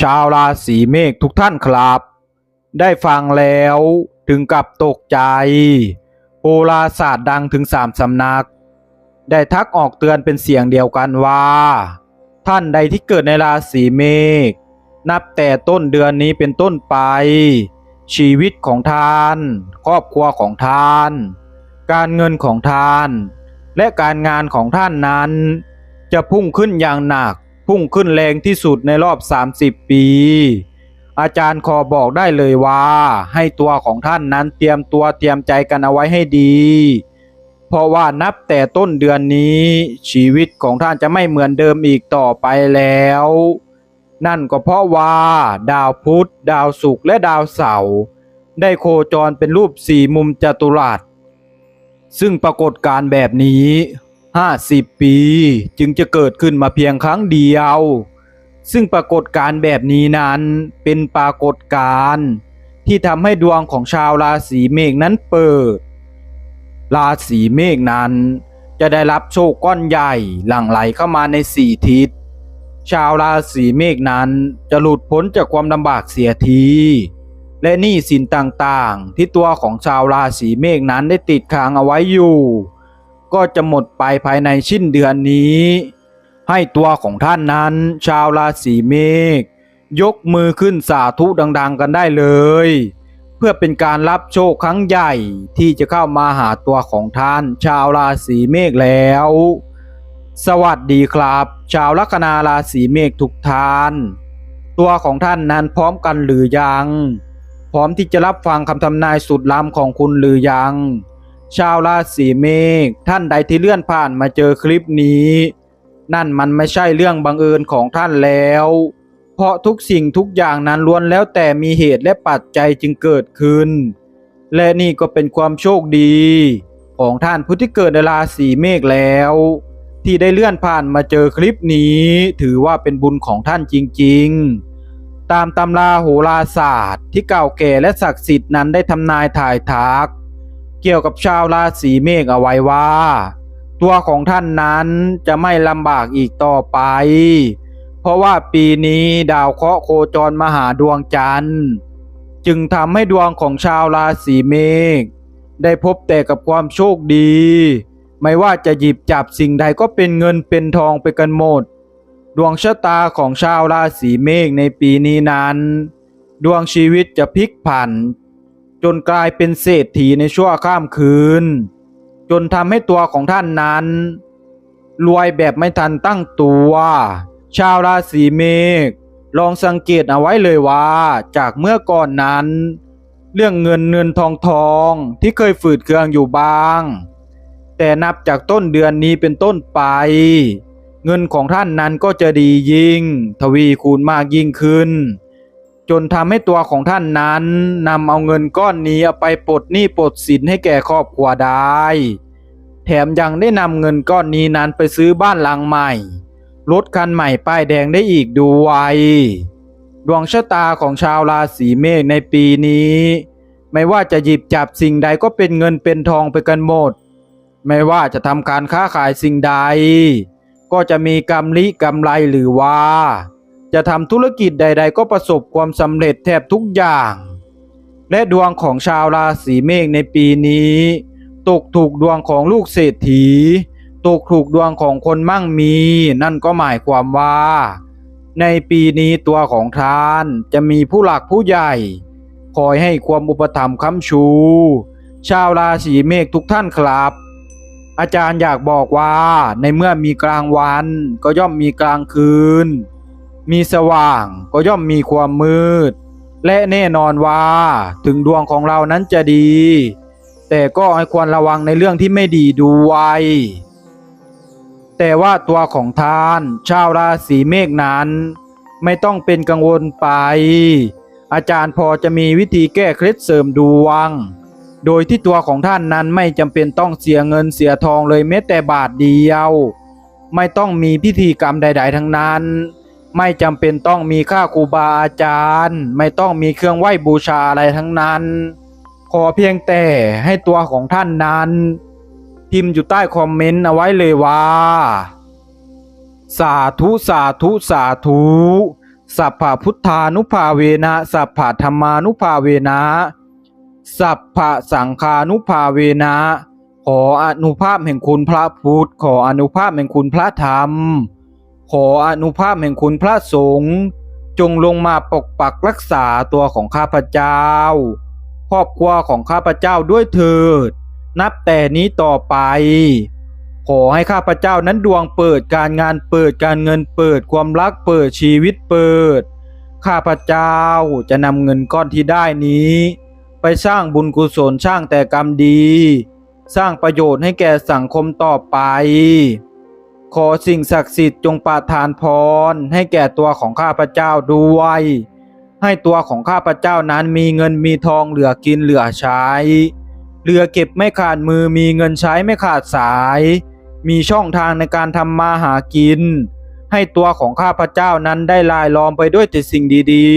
ชาวราศีเมษทุกท่านครับ ได้ฟังแล้วถึงกับตกใจโหราศาสตร์ดังถึงสามสำนัก ได้ทักออกเตือนเป็นเสียงเดียวกันว่า ท่านใดที่เกิดในราศีเมษนับแต่ต้นเดือนนี้เป็นต้นไป ชีวิตของท่าน ครอบครัวของท่าน การเงินของท่าน และการงานของท่านนั้น จะพุ่งขึ้นอย่างหนัก พุ่งขึ้นแรงที่สุดในรอบ 30 ปี อาจารย์ขอบอกได้เลยว่า ให้ตัวของท่านนั้นเตรียมตัวเตรียมใจกันเอาไว้ให้ดี เพราะว่านับแต่ต้นเดือนนี้ ชีวิตของท่านจะไม่เหมือนเดิมอีกต่อไปแล้ว นั่นก็เพราะว่า ดาวพุธ ดาวศุกร์และดาวเสาร์ได้โคจรเป็นรูปสี่มุมจัตุรัสซึ่งปรากฏการแบบนี้ 50 ปี จึงจะเกิดขึ้นมาเพียงครั้งเดียว ซึ่งปรากฏการณ์แบบนี้นั้นเป็นปรากฏการณ์ที่ทำให้ดวงของชาวราศีเมษนั้นเปิด ราศีเมษนั้นจะได้รับโชคก้อนใหญ่หลั่งไหลเข้ามาในสี่ทิศ ชาวราศีเมษนั้นจะหลุดพ้นจากความลำบากเสียที และหนี้สินต่างๆ ที่ตัวของชาวราศีเมษนั้นได้ติดค้างเอาไว้อยู่ ก็จะหมดไปภายในชิ้นเดือนนี้ ให้ตัวของท่านนั้น ชาวราศีเมษยกมือขึ้นสาธุดัง ๆ กันได้เลย เพื่อเป็นการรับโชคครั้งใหญ่ที่จะเข้ามาหาตัวของท่าน ชาวราศีเมษแล้ว สวัสดีครับ ชาวลัคนาราศีเมษทุกท่าน ตัวของท่านนั้นพร้อมกันหรือยัง พร้อมที่จะรับฟังคำทำนายสุดล้ำของคุณหรือยัง ชาวราศีเมษท่านใดที่เลื่อนผ่านมาเจอคลิปนี้ นั่นมันไม่ใช่เรื่องบังเอิญของท่านแล้ว เพราะทุกสิ่งทุกอย่างนั้นล้วนแล้วแต่มีเหตุและปัจจัยจึงเกิดขึ้น และนี่ก็เป็นความโชคดี ของท่านผู้ที่เกิดในราศีเมษแล้ว ที่ได้เลื่อนผ่านมาเจอคลิปนี้ ถือว่าเป็นบุญของท่านจริง ๆตามตำราโหราศาสตร์ที่เก่าแก่และศักดิ์สิทธิ์นั้นได้ทำนายถ่ายทัก เกี่ยวกับชาวราศีเมษเอาไว้ว่า ตัวของท่านนั้นจะไม่ลำบากอีกต่อไป เพราะว่าปีนี้ดาวเคราะห์โคจรมาหาดวงจันทร์ จึงทำให้ดวงของชาวราศีเมษได้พบแต่กับความโชคดี ไม่ว่าจะหยิบจับสิ่งใดก็เป็นเงินเป็นทองไปกันหมด ดวงชะตาของชาวราศีเมษในปีนี้นั้น ดวงชีวิตจะพลิกผัน จนกลายเป็นเศรษฐีในชั่วข้ามคืน จนทำให้ตัวของท่านนั้น รวยแบบไม่ทันตั้งตัว ชาวราศีเมษลองสังเกตเอาไว้เลยว่า จากเมื่อก่อนนั้น เรื่องเงินเงินทองทองที่เคยฝืดเคืองอยู่บ้าง แต่นับจากต้นเดือนนี้เป็นต้นไป เงินของท่านนั้นก็จะดียิ่ง ทวีคูณมากยิ่งขึ้น จนทำให้ตัวของท่านนั้นนำเอาเงินก้อนนี้ไปปลดหนี้ปลดสินให้แก่ครอบครัวได้ แถมยังได้นำเงินก้อนนี้นั้นไปซื้อบ้านหลังใหม่ รถคันใหม่ป้ายแดงได้อีกด้วยดวงชะตาของชาวราศีเมษในปีนี้ ไม่ว่าจะหยิบจับสิ่งใดก็เป็นเงินเป็นทองไปกันหมด ไม่ว่าจะทำการค้าขายสิ่งใด ก็จะมีกำลิกำไรหรือว่า จะทำธุรกิจใด ๆ ก็ประสบความสำเร็จแทบทุกอย่าง และดวงของชาวราศีเมษในปีนี้ ตกถูกดวงของลูกเศรษฐี ตกถูกดวงของคนมั่งมี นั่นก็หมายความว่า ในปีนี้ตัวของท่านจะมีผู้หลักผู้ใหญ่ คอยให้ความอุปถัมภ์ค้ำชู ชาวราศีเมษทุกท่านครับอาจารย์อยากบอกว่าในเมื่อมีกลางวันก็ย่อมมีกลางคืน มีสว่างก็ย่อมมีความมืด และแน่นอนว่าถึงดวงของเรานั้นจะดี แต่ก็ให้ควรระวังในเรื่องที่ไม่ดีด้วย แต่ว่าตัวของท่านชาวราศีเมษนั้น ไม่ต้องเป็นกังวลไป อาจารย์พอจะมีวิธีแก้เคล็ดเสริมดวง โดยที่ตัวของท่านนั้นไม่จำเป็นต้องเสียเงินเสียทองเลยแม้แต่บาทเดียว ไม่ต้องมีพิธีกรรมใด ๆ ทั้งนั้น ไม่จำเป็นต้องมีค่าครูบาอาจารย์ ไม่ต้องมีเครื่องไหว้บูชาอะไรทั้งนั้น ขอเพียงแต่ให้ตัวของท่านนั้น พิมพ์อยู่ใต้คอมเมนต์เอาไว้เลยว่า สาธุสาธุสาธุสัพพะพุทธานุภาเวนะสัพพะธรรมานุภาเวนะสัพพะสังฆานุภาเวนะขออนุภาพแห่งคุณพระพุทธ ขออนุภาพแห่งคุณพระธรรม ขออนุภาพแห่งคุณพระสงฆ์จงลงมาปกปักรักษาตัวของข้าพเจ้า ครอบครัวของข้าพเจ้าด้วยเถิด นับแต่นี้ต่อไป ขอให้ข้าพเจ้านั้นดวงเปิดการงานเปิดการเงินเปิดความรักเปิดชีวิตเปิด ข้าพเจ้าจะนำเงินก้อนที่ได้นี้ ไปสร้างบุญกุศลสร้างแต่กรรมดี สร้างประโยชน์ให้แก่สังคมต่อไป ขอสิ่งศักดิ์สิทธิ์จงประทานพร ให้แก่ตัวของข้าพเจ้าด้วย ให้ตัวของข้าพเจ้านั้นมีเงินมีทองเหลือกินเหลือใช้ เหลือเก็บไม่ขาดมือมีเงินใช้ไม่ขาดสาย มีช่องทางในการทำมาหากิน ให้ตัวของข้าพเจ้านั้นได้ลายล้อมไปด้วยแต่สิ่งดี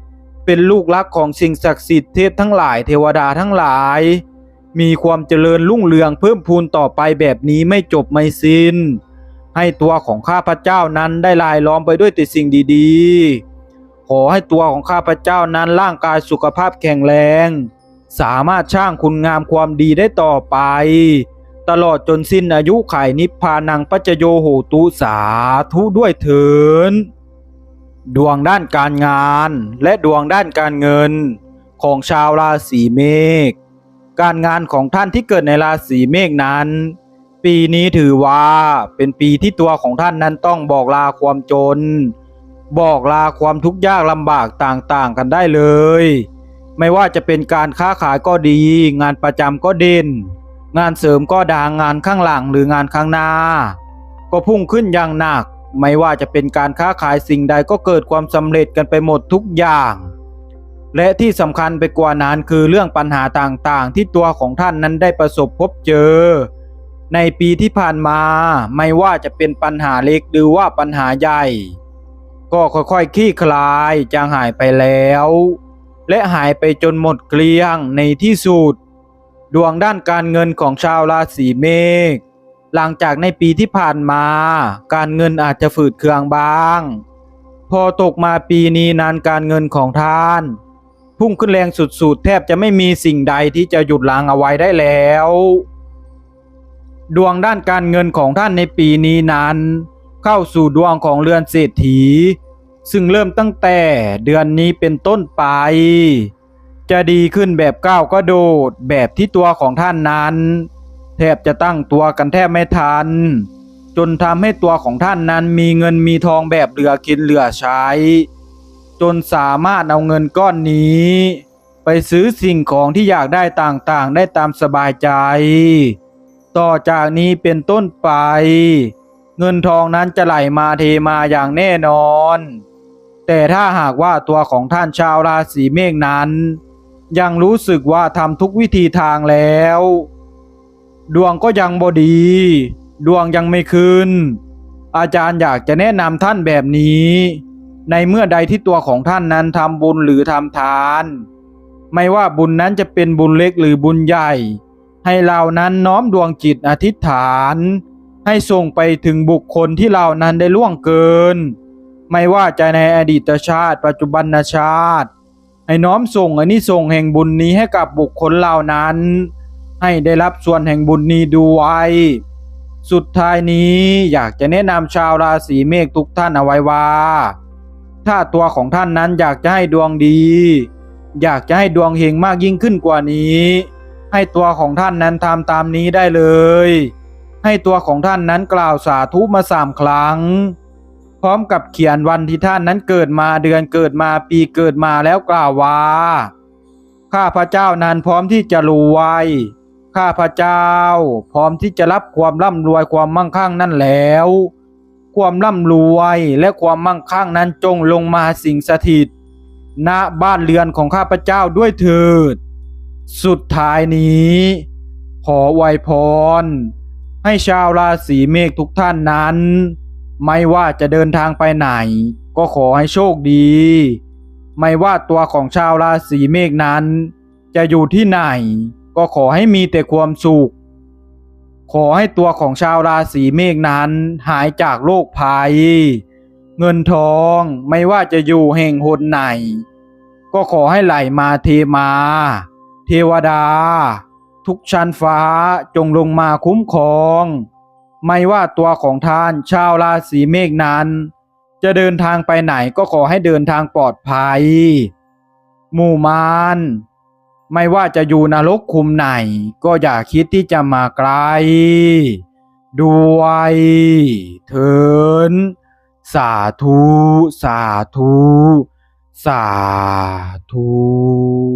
ๆ เป็นลูกรักของสิ่งศักดิ์สิทธิ์เทพทั้งหลายเทวดาทั้งหลาย มีความเจริญรุ่งเรืองเพิ่มพูนต่อไปแบบนี้ไม่จบไม่สิ้น ให้ตัวของข้าพเจ้านั้นได้ลายล้อมไปด้วยแต่สิ่งดีๆ ขอให้ตัวของข้าพเจ้านั้นร่างกายสุขภาพแข็งแรง สามารถสร้างคุณงามความดีได้ต่อไป ตลอดจนสิ้นอายุไขนิพพานังปัจจโยโหตุสาธุด้วยเถินดวงด้านการงานและดวงด้านการเงินของชาวราศีเมษการงานของท่านที่เกิดในราศีเมษนั้น ปีนี้ถือว่าเป็นปีที่ตัวของท่านนั้นต้องบอกลาความจน บอกลาความทุกข์ยากลำบากต่างๆกันได้เลย ไม่ว่าจะเป็นการค้าขายก็ดี งานประจำก็เด่น งานเสริมก็ดังงานข้างหลังหรืองานข้างหน้า ก็พุ่งขึ้นอย่างหนัก ไม่ว่าจะเป็นการค้าขายสิ่งใดก็เกิดความสำเร็จกันไปหมดทุกอย่างและที่สำคัญไปกว่านั้นคือเรื่องปัญหาต่างๆ ที่ตัวของท่านนั้นได้ประสบพบเจอ ในปีที่ผ่านมาไม่ว่าจะเป็นปัญหาเล็กหรือว่าปัญหาใหญ่ ก็ค่อยๆคลี่คลายจางหายไปแล้ว และหายไปจนหมดเกลี้ยงในที่สุด ดวงด้านการเงินของชาวราศีเมษหลังจากในปีที่ผ่านมา การเงินอาจจะฝืดเคืองบ้าง พอตกมาปีนี้นานการเงินของท่าน พุ่งขึ้นแรงสุดๆ แทบจะไม่มีสิ่งใดที่จะหยุดล้างเอาไว้ได้แล้ว ดวงด้านการเงินของท่านในปีนี้นั้น เข้าสู่ดวงของเรือนเศรษฐี ซึ่งเริ่มตั้งแต่เดือนนี้เป็นต้นไป จะดีขึ้นแบบก้าวก็โดดแบบที่ตัวของท่านนั้น แทบจะตั้งตัวกันแทบไม่ทัน จนทำให้ตัวของท่านนั้นมีเงินมีทองแบบเหลือกินเหลือใช้ จนสามารถเอาเงินก้อนนี้ ไปซื้อสิ่งของที่อยากได้ต่างๆ ได้ตามสบายใจ ต่อจากนี้เป็นต้นไป เงินทองนั้นจะไหลมาเทมาอย่างแน่นอน แต่ถ้าหากว่าตัวของท่านชาวราศีเมษนั้น ยังรู้สึกว่าทำทุกวิธีทางแล้ว ดวงก็ยังบดี ดวงยังไม่ขึ้น อาจารย์อยากจะแนะนำท่านแบบนี้ ในเมื่อใดที่ตัวของท่านนั้นทำบุญหรือทำทาน ไม่ว่าบุญนั้นจะเป็นบุญเล็กหรือบุญใหญ่ ให้เรานั้นน้อมดวงจิตอธิษฐาน ให้ส่งไปถึงบุคคลที่เรานั้นได้ล่วงเกิน ไม่ว่าจะในอดีตชาติ ปัจจุบันชาติ ให้น้อมส่งอันนี้ส่งส์แห่งบุญนี้ให้กับบุคคลเหล่านั้น ให้ได้รับส่วนแห่งบุญนี้ด้วยสุดท้ายนี้อยากจะแนะนำชาวราศีเมษทุกท่านเอาไว้ว่า ถ้าตัวของท่านนั้นอยากจะให้ดวงดี อยากจะให้ดวงเฮงมากยิ่งขึ้นกว่านี้ ให้ตัวของท่านนั้นทำตามนี้ได้เลย ให้ตัวของท่านนั้นกล่าวสาธุมาสามครั้ง พร้อมกับเขียนวันที่ท่านนั้นเกิดมาเดือนเกิดมาปีเกิดมาแล้วกล่าวว่าข้าพระเจ้านั้นพร้อมที่จะรวยข้าพระเจ้า พร้อมที่จะรับความร่ำรวยความมั่งคั่งนั่นแล้ว ความร่ำรวยและความมั่งคั่งนั้นจงลงมาสิงสถิตณบ้านเรือนของข้าพเจ้าด้วยเถิด สุดท้ายนี้ ขอไวยพร ให้ชาวราศีเมษทุกท่านนั้น ไม่ว่าจะเดินทางไปไหน ก็ขอให้โชคดี ไม่ว่าตัวของชาวราศีเมษนั้น จะอยู่ที่ไหน ก็ขอให้มีแต่ความสุข ขอให้ตัวของชาวราศีเมษนั้นหายจากโรคภัย เงินทองไม่ว่าจะอยู่แห่งหนไหน ก็ขอให้ไหลมาเทมา เทวดา ทุกชั้นฟ้าจงลงมาคุ้มครอง ไม่ว่าตัวของท่านชาวราศีเมษนั้น จะเดินทางไปไหนก็ขอให้เดินทางปลอดภัย หมู่มารไม่ว่าจะอยู่นรกคุมไหน ก็อย่าคิดที่จะมาไกล ด้วยเถินสาธุ สาธุ สาธุ